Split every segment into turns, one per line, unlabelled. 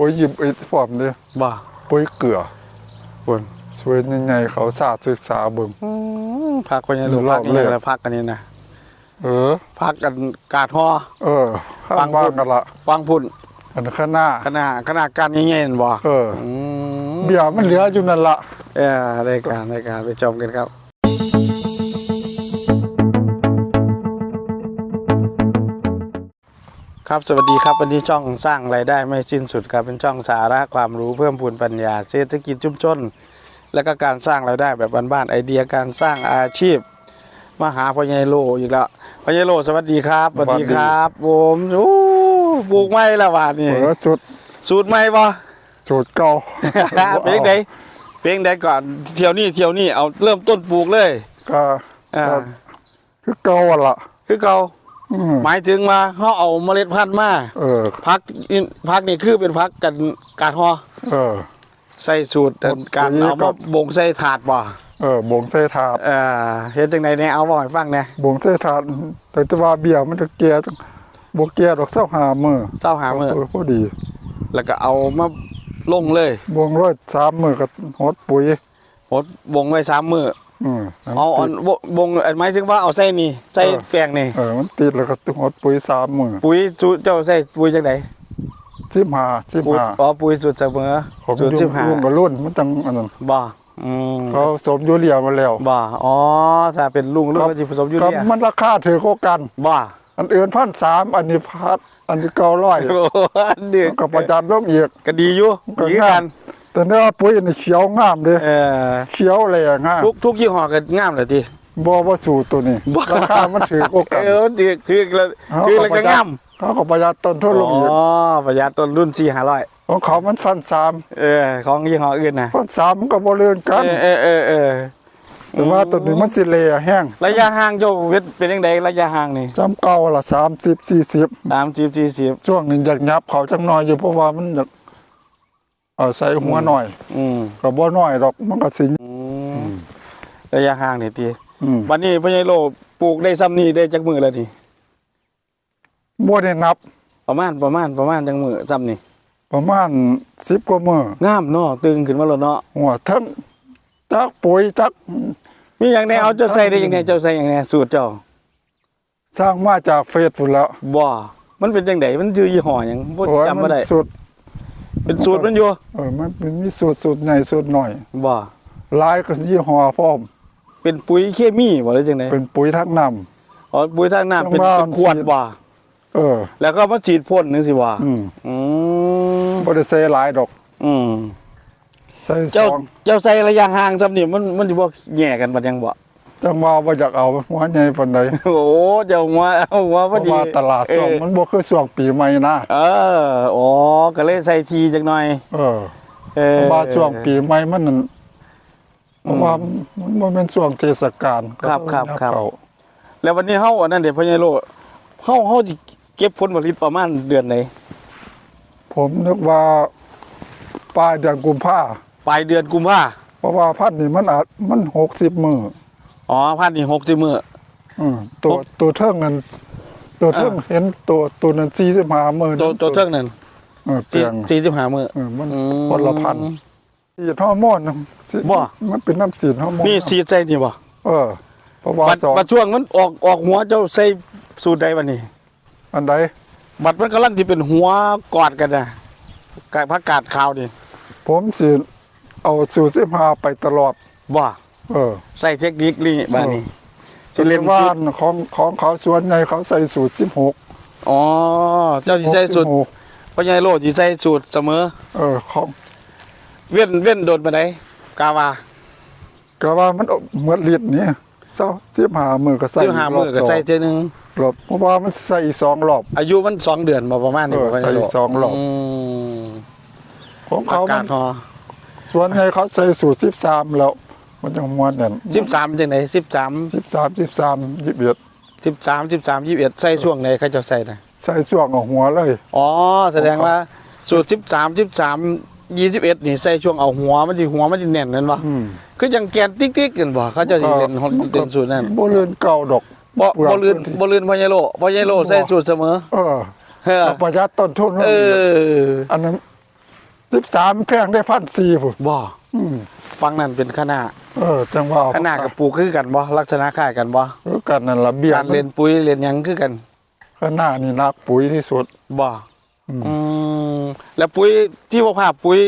ปุ๋ยหยิบไอ้พร้อมเด้อ
บ่
ปุ๋ยเกลือ
ปุ่น
สวยใหญ่ๆเขาสาดศึกษาเบิ่ง
อืมพักคนยังลูก
ร
พั
อกบ
นี่
เลย
แล้วพักกันนี่นะ
เออ
พักกันกาดฮอ
เออข้า
ฟั
ง
ง
บ้า
พู
น
ด
กันละ
ฟังพุ่น
อันข้างหน้า
ขนาดขนาดการเงี้ยๆบ่
เออ
อืม
เบียร์มันเหลืออยู่นั่นละ
เออรายการรายการไปชมกันครับ ครับสวัสดีครับวันนี้ช่องสร้างรายได้ไม่สิ้นสุดครับเป็นช่องสาระความรู้เพิ่มพูนปัญญา เศรษฐกิจชุมชน และก็การสร้างรายได้แบบบ้านๆไอเดียการสร้างอาชีพมาหาพ่อใหญ่โลอีกแล้วพ่อใหญ่โลสวัสดีครับสวัสดีครับผมโอ้ปลูกไม้และวานนี่
เออสุด
สูตรไม้ปะ
สูตรเก่า
เพลงใดเพลงใดก่อนเที่ยวนี้เที่ยวนี้เอาเริ่มต้นปลูกเลย
ก็
อ่า
ก็คือเก่าอะล่ะ
คือเขา
อืม
หมายถึงมาเขาเอาเมล็ดพันธุ์มา
เออ
พักนี่พักนี่คือเป็นพักกันการห่อ
เออ
ใส่สูตรการ
ปุ๋ย
เอา
กั
มา
บ
บ่งใส่ถาดบ่
เออบ่งใส่ถาด
เออเฮ็ดจังไดเนี่ยเอาบ่ให้ฟังแหน่
บ่งใส่ถาดแต่แต่ว่าเบียร์มันจะแก่จังบ่แก่ดอกเศร้าหามื้อ
เศร้าหามื้อ
เออพอดี
แล้วก็เอามาลงเลย
บ่งร้อยสามมื้อก็หดปุ๋ย
หดบ่งไว้สามมื้อ
อืม
เอาอันบ่บ่งอันหมายถึงว่าเอาใส่นี่ใส่แป้งนี่
เออมันติดแล้วก็หดปุ๋ยสามมื้อ
ปุ๋ยสูตรเจ้าใส่ปุ๋ยจังได
สิบห้าสิบ
ปุ๋ย
ห้า
อ๋อปุ๋ยสูตรเสมอ
ผม
สูตร
ยุ่
สิ
ง
บห้า
รุ่นกับรุ่นมันจังอันนั้น
บ่อืม
เขาสมยูเรียมาแล้ว
บ่อ๋อถ้าเป็นลุงลุงก็สิผสมยู
ก็
เรีย
มันราคาถือโคกัน
บ่
อันอื่นพันสามอันนี้พัดอันนี้เก้าร้อย
โอ้เดือด
กับประจันลงอีก
ก็ดีอยู่
ก็
ดี
งา
กั
ม
น
แต่เนื้อปุ๋ยนี่เขียวงามเลย
เออ
เขียวเลยงาม
ทุกทุกยี่ห้อก็งามเลยที
บ่ว่าสู่ตัวนี้
บ่
ราคามันถือโค
เอ
กัน
อถือคือแล้วคือแล้วก็งาม
เขาก็ประหยัดต้นทุนลงอีก
อ๋อประหยัดต้นรุ่นสี่ห้าร้อย
ของเขามันพันสาม
เออของยี่ห้ออื่นนะ
พันสามมันก็บ่เลื่อนกัน
เออเออเออเออ
แต่ว่าตัวนี้มันสิเละแห้ง
ระยะห่างเจ้าเฮ็ดเป็นยังไงระยะห่างนี่
จำเก่าละสามสิบสี่สิบ
สามสิบสี่สิบ
ช่วงหนึ่งอยากยับเขาจังน้อยอยู่เพราะว่ามันอยาก เอาใส่หัวหน่อย
อืม
ก็บ่น้อยดอกมันก็สิ
อืมระยะห่างนี่ที
อืม
วันนี้พ่อใหญ่โลปลูกได้ซ้ำนี่ได้จักมือแล้วนี่
บ่ได้นับ
ประมาณประมาณประมาณจังมือซ้ำนี่
ประมาณ10กว่ามื้องา
มเนาะตึงขึ้นมาแล้วเนาะ
หัวทั้งจักปุ๋ยจัก
มีอย่างแนเอาเจ้าใส่ได้อย่างแนเจ้าใส่อย่างแนสูตรเจ้า
สร้างมาจากเฟซพุ่นแล้ว
บ่ มันเป็นจังไดมันชื่อยี่ห้อหยังบ่
โอ้ย
จำ
มั
บ่ได้
สุด
เป็นสูตรมันอยู่
เออมันเป็นมีสูตรสูตรใหญ่สูตรหน่อย
บ่
หลายก็ยี่ห้อพร้อม
เป็นปุ๋ยเคมีบ่หรือจังได
เป็นปุ๋ยทั้งน้ำ
อ๋อปุ๋ยทางน้ำเป็น
จังว่า
เป็นขวดบ่
เออ
แล้วก็มาฉีดพ่นนึงสิบ่
อืม
อืม
บ่ได้ใส่หลายดอก
อืม
ใส่ส
เจ้า
อง
เจ้าใส่ระยะห่างซำนี่มันมันสิบ่แย่กันบัดยังบ่
จังว่าบ่อยากเอาหัวใหญ่ปานใด
โอ้เจ้าหัวเอาหัว
เพ
พอ
ราะ
ดี
ว่าตลาดช่วง
เออ
มันบ่คือช่วงปีใหม่นะ
เอออ๋อก็เลยใส่ทีจักหน่อย
เออ
เอ
เพ
อ
ราะว่าช่วงปีใหม่มันนั่นเพราะว่ามันบ่แม่นช่วงเทศกาล
ครับครับ
ก็
ครับ
เข้า
แล้ววันนี้เฮาอันนั้นเด้พ่อใหญ่โลเฮาเฮาสิเก็บผลผลิตประมาณเดือนไหน
ผมนึกว่าปลายเดือนกุมภา
ปลายเดือนกุมภา
เพราะว่าพันธุ์นี่มันอาจมัน60มื้อ
อ๋อพันนี่60มื้อ
อืมตัว
หก
ตัวเทิงนั้นตัวเทิง
อ่า
เห็นตัวตัวนั้น45มื้อ
ตัวตัวเทิงนั่น
เออเปลียง
สี่สิบห้ามื้อ
เออมัน
อืม
คนละพันธุ์สีดฮอร์โมนน่ะสิ
บ่
มันเป็นน้ำสีดฮอร์โมน
มีสีใจนี่บ่
เออเพราะว่า
บัด
สอง
บัดช่วงมันออกออกหัวเจ้าใส่สูตรใดบัดนี้
อันใด
บัดมันกำลังสิเป็นหัวกอดกันน่ะกายผักกาดขาวนี่
ผมสิเอาสูตร15ไปตลอด
บ่
เออ
ใส่เทคนิคนี่บัดนี้สิเล่น
ว่า
จุด
ของของเขาส่วนใหญ่เขาใส่สูตร16
อ๋อ เจ้าสิใส่สูตร
16
พ่อใหญ่โลสิใส่สูตรเสมอ
เออของ
เว้นเว้นโดนปานใดกาวา
ก็ว่ามันเหมือนลิตรนี่เศร้า15มื้อก็ใส่
15มื้อก็ใส่เทื่อนึง
รอบเพราะว่ามันใส่อีกสองรอบ
อายุมันสองเดือนบ่ประมาณนี้
เออ
บ่พ่อใหญ่โล
ใส่สองรอบ
ม
ของ
ผัก
เขา
กา
มั
ด
น
หอ
ส่วนใหญ่เขาใส่สูตร13แล้ว มันจะมวนนั่น
13จังได๋13
13 13 21
สิบสามสิบสามยี่สิบเอ็ดใส่ช่วงไหนเขาจะใส่นะ
ใส่ช่วงเอาหัวเลย
อ๋อ แสดงว่าสูตรสิบสามสิบสามยี่สิบเอ็ดนี่ใส่ช่วงเอาหัวมันจะหัวมันจะแน่นนั่นวะ
อืม
คือจังแกนติ๊กติ๊กกันบ่เขาจะสิเล่นฮอตเล่นสูตรนั่น
บ่เลื่อนเก่าดอก
บ่
เปลือก
บ่ลื่น
พื้นที่
บ่ลื่นพ่อใหญ่โลพ่อใหญ่โลใส่สูตรเสมอ
เออ
เออ
เอาประหยัดต้นทุน
เออ
อันนั้นสิบสามแพงได้พันสี่พุ่น
บ่
อืม
ฟังนั่นเป็นคณะ
เออจังว่า
คณะกับปลูกคือกันบ่ลักษณะคล้ายกันบ่
คือกันนั่นละเบี้ย
การเรียนปุ๋ยเรียนหยังคือกัน
คณะนี่นักปุ๋ยที่สุด
บ่
อืม
อืมแล้วปุ๋ยที่บ่ภาพปุ๋ย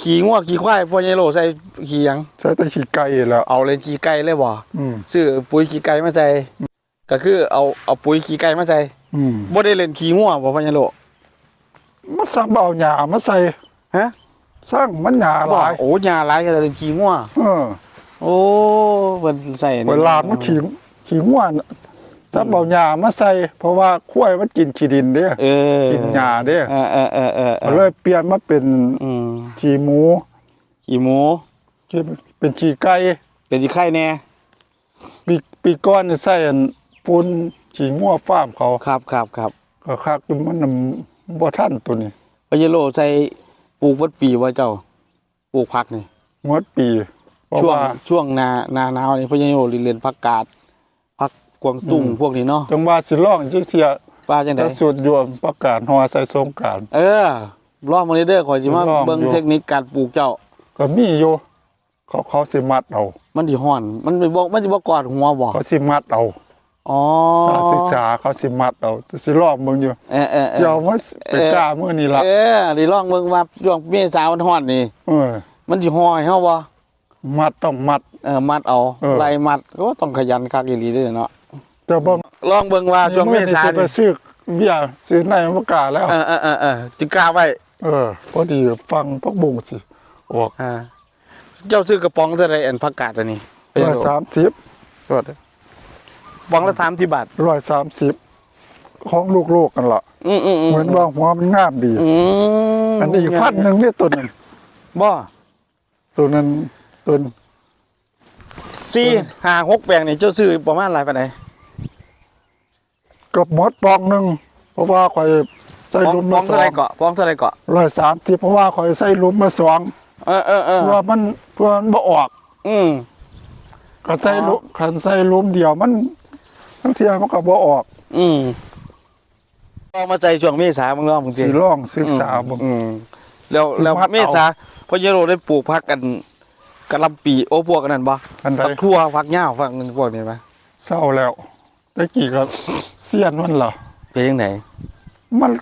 ขี่งัวขี่ควายพ่อใหญ่โลใส่ขี่หยัง
ใช้แต่ขี้ไก่แล้ว
เอาเลยขี่ไก่เลยบ่
อืม
ซื้อปุ๋ยขี้ไก่มาใส่ก็คือเอาเอาปุ๋ยขี้ไก่มาใส่
อืม
บ่ได้เล่นขี้งัวบ่พ่อใหญ่โล
มาซ้ำเอาหญ้ามาใส่
ฮะ
สร้างมันหญ้าห
บ่
ลาย
โอ้ยาหลายก็จะเล่นขี้งัว
เออ
โอ้เพิ่นใส่นี่
เวลามันขี้ขี้ง่วนซ้ำเอาหญ้ามาใส่ เพราะว่าควายมันกินขี้ดินเด้
เออ
กินหญ้าเด้
เออเออเออเออเอ
ก็
อ
เลยเปลี่ยนมาเป็น
อืม
ขี้หมู
ขี้หมู
ที่เป็นขี้ไก่
เป็นที่ไข่แน่
ปีปีก้อนนี่ใส่อันปูนขี้งัวฟาร์มเขา
ครับครับครับ
ก็คักอยู่มันน่ะบ่ทันตัวนี้
พญโลใส่ ปลูกวัดปีว่าเจ้าปลูกผักนี่
หมดปีเพราะ
ช่วง
ว่า
ช่วงหนาหนาหนาวนี่พญโลเรียนผักกาดผักกวางตุ้งพวกนี้เนาะ
จังว่าสิร้องจังเสีย
ป้าจังได
ถ้าสุดยวมประกาศฮอใส่สงกราร
เออรอบมื้อนี้เด้อขอยสิมา
ลอง
เบิ่ง
อยู่
เทคนิคการปลูกเจ้า
ก็มีอยู่เขาเขาสิมัดเอา
มันสิฮ้อน มันสิบ่มันสิบ่กอดหัวบ่
เขาสิมัดเอา
อ๋อ
การศึกษาเขาสิมัดเอาสิร้องเบิ่งอยู่
เออเออเอ
สิ
อ
เอามาไปกล้ามื้อนี้ล่ะ
เออนี่ลองเบิ่งว่าช่วงเมษามันฮ้อนนี่
เออ
มันสิฮ้อยเฮาบ่
มัดต้องมัด
เออมัดเอา
เออ
ไล่มัดก็ต้องขยันคักอีหลีเด้อเนาะ
แต่บ่
ลองเบิ่งว่าช่วงเมษา
สิไป
นี่
ซื้อเบียร์ซื้อในประกาศแล้ว
เออเออเออเออจิกล้าไว้
เออพอดีฟังพักบุงสิออก
อ่าเจ้าซื้อกระป๋องเท่าไรอันผักกาดอันนี้เป็น
ร้อย
โล
สามสิบ
รถ ป๋องละสามที่บาท
ร้อยสามสิบของลูกๆกันล่ะ
อืมอืมอืม
เหมือนว่าหัวมันงามดี
อืม
อันนี้อีกพันหนึ่งเนี่ยตัวนั้น
บ่
ตัวนั้นตัว
สี่ห้าหกแปลงนี่เจ้าซื้อประมาณอะไรปานใด
กับหมดปองหนึ่งเพราะว่าคอยใส่
ป๋อง
หลุม
ป๋
มา
อง
ส
เท่า
อ
ไรงเกาะป๋องเท่าไรเกาะ
ร้อยสามสิบเพราะว่าคอยใส่หลุมมาสอง
เออเออเออ
เพื่อมันเพื่อมันบ่ออก
อืม
ก็ใส่
อ๋อ
หลุมคันใส่หลุมเดียวมัน ทั้งเทียมันก็บ่ออก
อืมลองมาใจช่วงเมษามึงลองมึง
สิลองศึกษาเบ่ง
อืมแล้ว
สิ
แล้ว
มัดเอา
เมษาพอเยโรได้ปลูกพักกันกะหลำปีโอ้พวกกันนั่นบ่
อันใด
พักทั่วพักเหย้าพักพวกนี้ไหม
เศร้าแล้วตะกี้ก็เสียนมันล่ะ
เป็นยังไง
มัน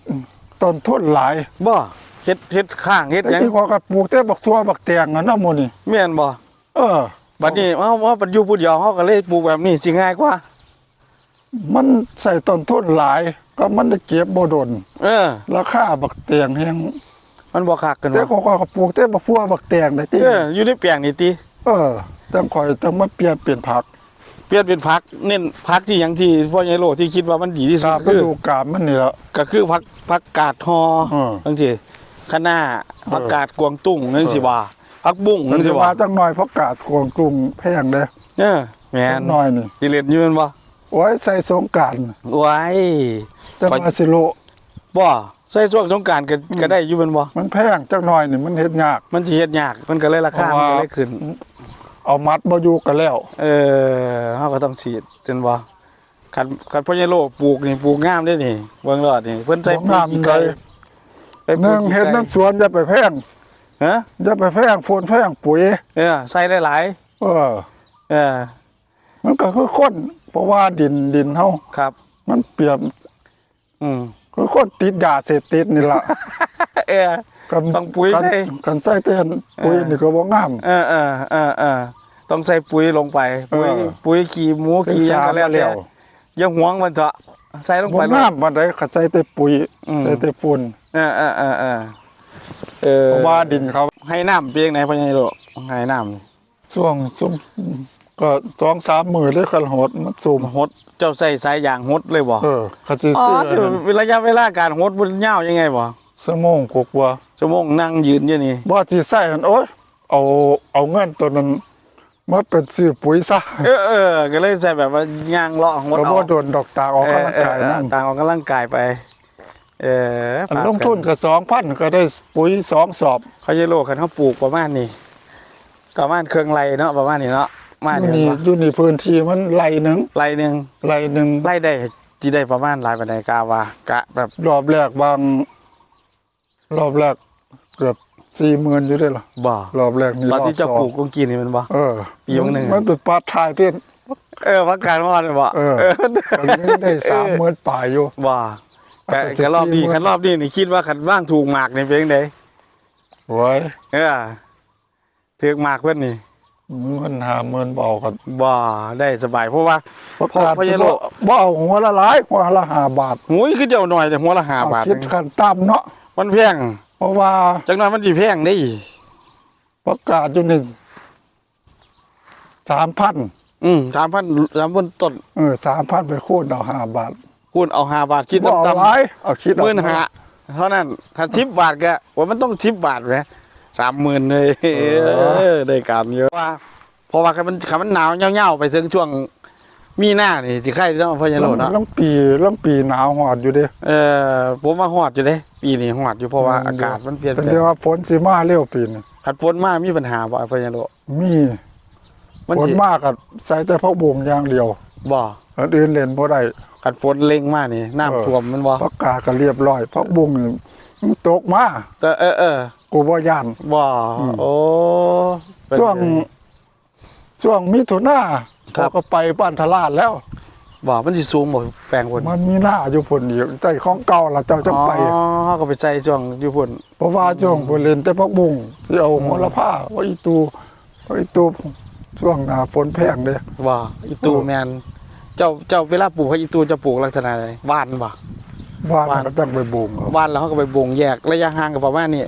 ต้นทุนหลาย
บ่เฮ็ดเฮ็ดข้างเฮ็ด
แต่
หยัง
ที่เขาก็ปลูกแต่บักทั่วบักแตงอะเนาะหมื้นี่
แม่นบ่
เออ
บัดนี้เฮาเฮาปัจจุบันเดียวเฮาก็เลยปลูกแบบนี้สิง่ายกว่า
มันใส่ต้นทุนหลาย ก็มันได้เก็บบ่ดน
เออ
ราคาบักแตงแฮง
มันบ่คักกัน
แต่
วะ
เขาก็ปลูกแต่บักทั่วบักแตงได้ติ
เอออยู่ในแปลงนี่ติ
เออจังข่อยจังมาเปลี่ยนเปลี่ยนผัก
เปลี่ยนเป็นผักเน้นผักที่หยังที่พ่อใหญ่โลที่คิดว่ามันดีที่
ตา
สุ
ม
ด
ฤ
คือ
ดูกาลมันนี่ละ
ก็คือผักผักกาดฮอ
เออ
จังซี่คะน้าผักกาดกวางตุ้งจังซี่ว่าผักบุ้ง
มั
จั
น
ง
สิ
ซี่
ว่า
ว่า
จังหน่อยเพราะกาดโกงกรุงแพงเด้
เออแม่น
น้อยนี่
สิเล่นอยู่แม่นบ่
โอ้ยใส่สงกราร
ไว้
จังว่าสิโล
บ่ใส่ช่วงสงกรารก็ก็ได้อยู่แม่นบ่
มันแพงจังหน่อยนี่มันเฮ็ดยาก
มันสิเฮ็ดยากมันก็เลยราคา
เพ
มัน
ราะว่า
ก็เลยขึ้น
เอามัดบ่อยู่กันแล้ว
เออเฮาก็ต้องฉีดจนว่าคันคันพ่อใหญ่โลปลูกนี่ปลูกงามเด้นี่เบิ่งรอดนี่เพิ่นใส่
บ่งาม
ขี้
เล
ไก่
ย
ไปป
ห
ลู
นึ่
ก
ง
ขี้
เฮ็ด
ไก่
น้ำสวนอย่าไปแพง
ฮะ
อย่าไปแพงฝนแพงปุ๋ย
เออใส่ได้หลาย
เออ
เออ
มันก็คือคน เพราะว่าดินดินเฮา
ครับ
มันเปรียบ
อืม
คือคนติดยาเสพติดนี่ล่ะ
เออ
กัน
ต้องปุ๋ย
กัน
ใช่
กันใส่เต้นปุ๋ย
เออ
นี่ก็บ่งาม
เออเออเออเออต้องใส่ปุ๋ยลงไป ปุ๋ย
เออ
ปุ๋ยขี้หมูขี้หยังก็แล้วแต่อย่าหวงมันเถอะใส่ลง
บ่
ไปเลย
งามปานใดก็ใส่แต่ปุ๋ย
อืม
ใส่แต่ฝุ่น
เออเออเออเออเออ
เพราะว่าดินเขา
ให้น้ำเพียงไหนพ่อใหญ่โลให้น้ำนี่
ช่วงซุม ก็สองสามมื้อเลยกันโหดมันสูม
หดเจ้าใส่สายยางหดเลยบ่
เออเขาสิ
อ๋อ
ซื้ออันนั้น
เดี๋ยวระยะเวลาการหดมันยาวยังไงบ่
ชั่วโมงกว่า
ชั่วโมงนั่งยืนอยู่นี่
ๆบ่สิใส่อันโอ้ยเอาเอาเงินตัวนั้นมาเป็นซื้อปุ๋ยซะ
เออเออก็เลยใส่แบบว่าย่างเลาะหด
ก็
เอา
บ่โดนดอกตากออกกำลังกาย
เออ
นั่น
เออต่างออกกำลังกายไปเออ
อันลงทุนก็2,000ก็ได้ปุ๋ยสองสอบ
เขาจะโลกกันเขาปลูกประมาณนี้ประมาณเครื่องไรเนาะประมาณนี้เนาะ มา
อยู่
เนี่
นี่
ย
อยู่นี่พื้นที่มันไร่หนึง
ไรหนึ่ง
ไร่หนึง
ไรได้ที่ได้ประมาณหลายปันไดกาวากะแบบ
รอบแรกบาง รอบแรกเกือบสี่หมื่นอยู่ด้วยล่ะ
บ่
รอบแรกนี่
ตอน
รอบ
ที่เจะ
สอง
ปลูกกงกินนี่มันบ่
เออ
ปีบางหนึ่ง
มันเป็นปลาทายเต้น
เออพักการมอดนี่บ่
เออตอนนี้ได้สามหมื่นป่ายอยู่
บ่กะ
เอาแต่
กะรอบนี้
40,000
คันรอบนี้นี่คิดว่าคันว่างถูกหมากนี่เป็นจังได
ไว้
เออถือหมากเพิ่นนี่
เงินหาหมื่นเบากัน
บ่ได้สบายเพราะว่า
ประกาศ
พอพะยโล
บ่เอาหัวละหลายหัวละหาบาท
หุยคือเดียวหน่อยแต่หัวละหาบาท
คิดขั้นต่ำเนาะ
มันแพง
เพราะว่า
จังน่อยมันสิแพงได้
ประกาศอยู่นี่สามพัน
อืม3,000 3,000ต้น
เออสามพันไปคูณเอาห้าบาท
คูณเอา5บาทคิด
บ่เอา
ต่ำ
หลายเอาคิดเมื่
นหาเท่านั้นคัน10บบาทก็ว่ามันต้อง10บบาทแหม 30,000เลยเออได้การเยอะว่าเพราะว่าคันมันคันมันหนาวเหย้าๆไปถึงช่วงมีนานี่สิใครเนาะพะยะโลเนาะ
ลังปีลังปีหนาวหอดอยู่เด้
เออผมว่าฮอดอยู่เด้ปีนี้ฮอดอยู่เพราะว่า
อืม
อากาศมันเปลี่ยน
เป็น
แปล
เรีย
ง
กว่าฝนสิมาเร็วปีนี้
คันฝนมามีปัญหาบ่พะยะโล
มี
มัน
ฝน
สิ
มากกับใส่แต่พักบุงอย่างเดียว
บ่
อันอื่นเล่นบ่ได้
คันฝนเล็งมานี่น้ำ
เออ
ท่วมมันบ่
ประกาศก็เรียบร้อยพักบุงนี่มันตกมา
แต่เออเออ
กูบ่ย่าน
บ่
อืม
โอ้เป็น
ช่วง
ไช่
วงมิถุนา
ครับ
เขาก็ไปบ้านทลาดแล้ว
บ่มันสิสูงบ่แปลงฝน
มันมีหน้าอยู่พุ่นอีกใต้ของเก่าล่ะเจ้าจังไป
อ๋อเฮาก็ไปใจช่วงอยู่พุ่น
เพราะว่าช่วงพุ่นเล่นแต่พักบุงสิเอาหัวละผ้าว่าอีตูว่าอีตูช่วงหน้าฝนแพงเด้
บ่อีตูแม่นเจ้าเจ้าเวลาปลูกให้อีตูจะปลูกลักษณะใดหวานบ่
ว่าน
ว่าน
ก็ต้องไปบุงเอา
หวานแล้วเฮาก็ไปบ่งแยกระยะห่างก็ประมาณนี้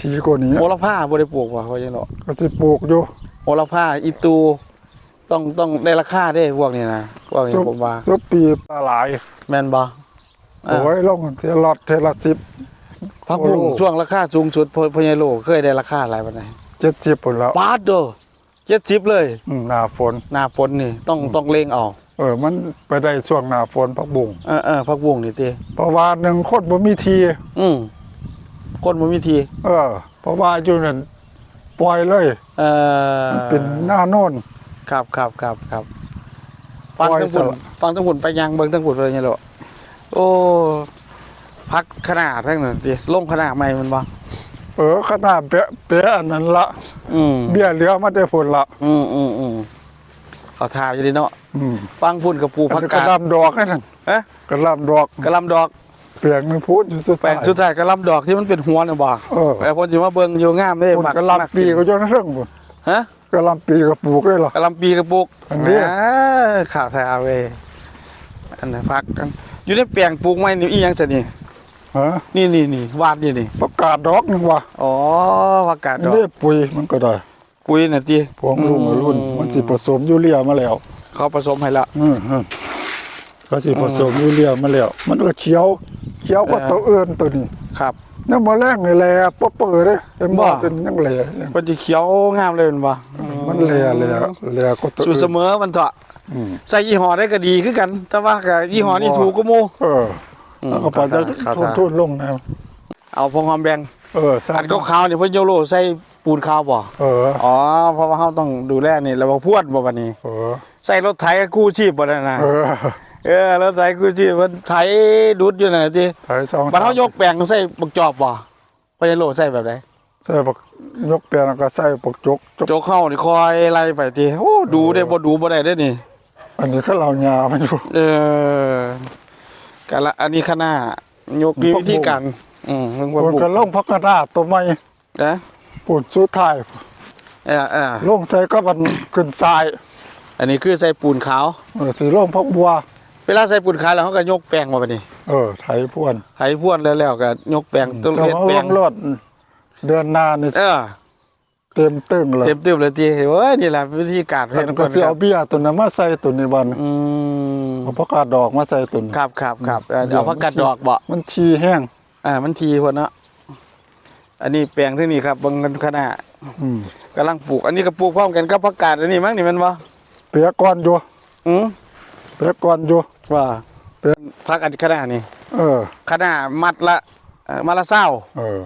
ทีกว่านี้
โหระพาบ่ได้ปลูกบ่พะยะโล
ก็สิปลูกอยู่
โหระพาอีตู ต้องต้องได้ราคาได้พวกนี้นะพวกนี้ผมว่า
สุปีปลาหลาย
แม่นบ่อะ
โอ้ยลงเทลอดเทละสิบ
พักบุ้ง
โอ้โห
ช่วงราคาสูงสุดพพญายโลเคยได้ราคาอะไรปานใด
เจ็ดสิบปุ่นแล้ว
บาทเด้อ70เลย
อืมหน้าฝน
หน้าฝนนี่ต้องต้องเลงเอา
เออ มันไปได้ช่วงหน้าฝนพักบุง
เออเออพักบุ้งนี่ติ
เพราะว่าหนึ่งคนบ่มีที
อืม คนบ่มีที
เออ เพราะว่าอยู่นั่นปล่อยเลย
เอ่อ
มันเป็นหน้าโน่น
ครับครับครับครับฟัง
ปล่อย
ทั้งฝุ่น
สละ
ฟังทั้งฝุ่นไปยังเบิ่งทั้งฝุ่นพญายโลโอ้พักขนาดทั้งนั้นติลงขนาดใหม่มันบ่
เออขนาดเปะเปะอันนั้นละ
อืม
เบี้ยเหลือมาได้ฝนละ
อืมอืมอืมเขาทาอยู่ดิเนาะ
อืม
ฟังพุ่นกับปู
อั
พั
น
ก
นี้กระ
กาด
ลำดอกนั่น
เอ๊ะ
กระลำดอก
กระลำดอก
เปลียงหนึงพูดอยู่สุด
แปลงสุดท้ายกระลำดอกที่มันเป็นหัวน่ะบ่
เออ
แต่พอสิมาเบิ่งอยู่งามเด้
คน
มัก
กระ
มั
ลำปีก็จนเรื่องบุญ
ฮะ
กระลำปีก็ปลูกเลยเหรอก
ระลำปีกระปุก
อันนี้
อ่าข่าวแท้เว้ยอันนั้นพักกันอยู่ในแปลงปลูกไม้นี่อีหยังซะนี่
ฮะ
นี่นี่นี่วาดนี่นี่
ประกาศดอกหนึงว่ะ
อ๋อผักกาดดอก
นี่ปุ๋ยมันก็ได้
ปุ๋ยน่ะติ
พวงลุงรุ่น มันสิผสมยูเรียมาแล้ว
เขาผสมให้แล้ว
อืมอืมก็สิผสมยูเรียมาแล้ว มันก็เขียว เขียวกว่า
เออ
ตัวอื่นตัวนี้
ครับ
น้ำมาแรงนี่แหละป๊อปเปอร์เด้เต็มบ่
บ่
เป็นยังแหล่ยัง
เพิ่นสิเขียวงามเลยแม่นบ่
มันแหล่แหล่แหล่ก็ตัว
สู่เส
อื่น
มอมันเถาะ
อืม
ใส่ยี่ห้อได้ก็ดีคือกัน แต่ว่าก็ยี่ห้อนี้
บ่
ถูกกว่าหมู่
เออ
อืม
แล้วก็ไปจะ
เข้า
ทุ
ทาน
ทุนลงนะ
เอาพวงความแบง
เออสร้า
อั
ง
นขาวๆนี่เพิ่นโยโลใส่ปูนขาวบ่
เออ
อ๋อเพราะว่าเฮาต้องดูแลนี่แล้วบ่พวดบ่บัดนี้
เออ
ใส่รถไถกู้ชีพบ่ได้นะ
เออ
เออรถไถกู้ชีพมันไถดุดอยู่นั่นน่ะติ
ใส่สอง
บัดเฮายกแปลงใส่บักจอบบ่พญาโลใส่แบบใด
ใส่ปักยกแปลงแล้วก็ใส่ปักจกจก
โจกเข้านี่คอยไล่ไปติโอ้ดูได้บ่ดูบ่ได้เด้อนี่
อันนี้ก็เรายามันอยู่
เออกะละอันนี้คณะยกมีวิธีการอืมเรื่องว่า
มัน
บุก
ก็ลงพักกระดาษตัวใหม่
นะ
ปุ่นสุดท้าย
เออเออ
ลงใส่ก็มันขึ้นทราย
อันนี้คือใส่ปูนขาว
เออสีลงพักบัว
เวลาใส่ปูนขาวแล้วเขาก็ยกแปลงมาบัดนี้
เออไถพวน
ไถพรวนแล้วแล้วก็ยกแปลงต้น
แต่
เฮ็ด
ว่า
แปล
วั
ง
งรถเดือนหน้านี่
เออ
เต็มตึ้งเลย
เต็มตึ้มเลยทีเว้ยนี่แหละวิธีการ
มั
เฮ็ด
นก็สิเอาเบี้ยตัวนั้นมาใส่ตัวนี้บัน
อืม
เอาพักกาดดอกมาใส่ตัวนี้
ครับครับครับเออเอาผักกาดดอกบ่
มันทีแห้ง
อ่ามันทีพุ่นเนาะอันนี้แปลงที่นี่ครับเบิ่งกันคณะ
อืม
กำลังปลูก อันนี้ก็ปลูกพร้อมกันกับผักกาดอันนี้มั้งนี่แม่นบ่
เปียกก่อนอยู่
อือ
เปียกก่อนอยู่
ว่า
เป็น
ผักอันคณะนี่
เออ
คณะมัดละเอ่อมัดละเศร้า
เออ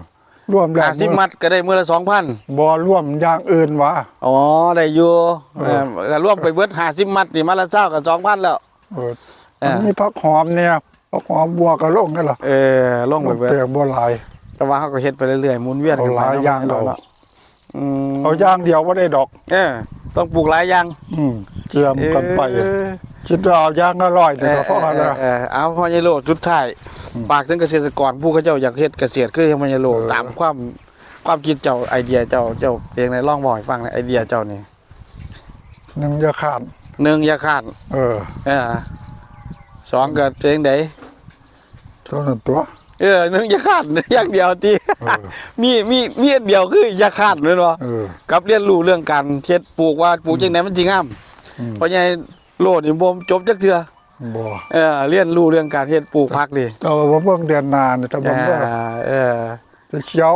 ร่วมแล้ว
ห้าสิบมัดก็ได้มื้อละสองพัน
บ่ร่วมอย่างอื่นวะ
อ๋อได้อยู่
เออ
เออก็รวมไปเบิดห้าสิบมัดนี่มัดละเศร้ากับสองพันแล้ว
เออ
เออ
มันมีผักหอมเนี่ยผักหอมบัวก็ลงกันล่ะ
เออลงไปเบิด
เปียกบัวลาย
แต่แต่ว่าเขาก็เฮ็ดไปเรื่อยๆหมุนเวียน
เอา
กัน
หลายอย่าง
เนาะ
เอา
เนาะอืม
เอาอย่างเดียวบ่ได้ดอก
เออ ต้องปลูกหลายอย่าง
อืมเกียมกันไป
เออ
คิดว่าเอาอย่างละร้อยนี่ก็พอ
เออ
แล้ว
เออเอาพ่อใหญ่โลสุดท้ายฝากถึงเกษตรกรผู้เขาเจ้าอยากเฮ็ดเกษตรคือพ่อใหญ่โล
เออ
ตามความความคิดเจ้าไอเดียเจ้าเจ้าเองในลองบอกให้ฟังในอยไอเดียเจ้านี่
หนึ่งอย่าขาด
หนึ่งอย่าขาด
เออ
เออสองก็เองได
เท่านั้นตัว
เออหนึ่งอย่าขาดอย่างเดียวที
เออ
มีมีมีอันเดียวคืออย่าขาดเลยเนาะ
เออ
กับเรียนรู้เรื่องการเฮ็ดปลูกว่าปลูกจังไดมันจริงงาม
อืม
เพราะไงโลดนี่บ่จบจักเทื่อ
บ่
เออเรียนรู้เรื่องการเฮ็ดปลูกผักดิ
แต่ว่าเบิ่งเดือนหนานี่ถ้า
เอ
เบิ่งว่า
อเออ
จะเขียว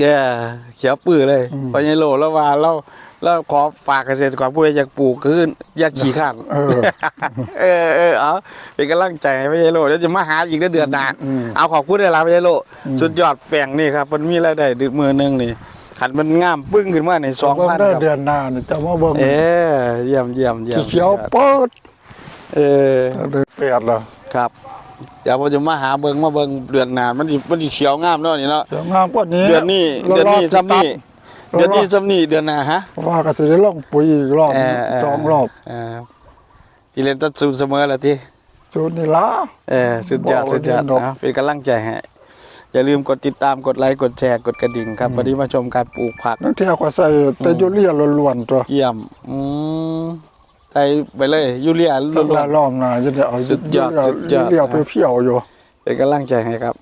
เออเขียวปื้อเลย
อืม
เพราะไงโลดแล้วว่าเราเราขอฝากเกษตรกรผู้ใดอยากปลูกคืออย่าขี้ข้าน
เออ
เออเออเอาเป็นกำลังใจให้พี่ไยโลแล้วจะมาหาอีกได้เดือนหน้า
อืม
เอาขอบคุณได้ละพี่ไยโล
อืม
สุดยอดแปลงนี่ครับมันมีรายได้ดึกมือหนึงนี่ขันมันงามปึ้งขึ้นมาในสอง
เบิ่ง
พัน
เด้อ
ครับ
เดือนหน้านี่จะมาเบิ่ง
เออเยี่ยมเยี่ยมเยี่ยม
สีเขียวเปิด
เออ
เดือนแปดแล้ว
ครับ เดี๋ยวผมจะมาหาเบิ่งมาเบิ่งเดือนหน้ามันสิมันสิเขียวงามเนาะนี่เนาะ
เขียวงามกว่านี้
เดือนนี้เดือนนี้ซ้ำนี่
รอ
เดือนนี้
รอ
ซ้ำนี่เดือนหน้าฮะ
ว่าก็สิได้ลงปุ๋ยอีกรอบ
เออเส
องรอบ
เออที่เล่นตัดสูนเสมอแล้วที่
สูตรนี่ล่ะ
เออสุดยอด
บอกว่า
สุดยอด
เรียนดอก
นะเป็นกำลังใจให้อย่าลืมกดติดตามกดไลค์กดแชร์กดกระดิ่งครับวันนี้มาชมการปลูกผัก
นักเที่ยวก็ใส่แต่ยูเรียล้วนๆตัว
เยี่ยมอืม ใส่ไปเลยยูเรีย
ต้
ล้
น
ว
ละ
น
รอบหน้าจะได้เอา
สุดยอดสุดยอด
ยูเรียไปเพียวอยู่
ๆเป็นกำลังใจให้ครับ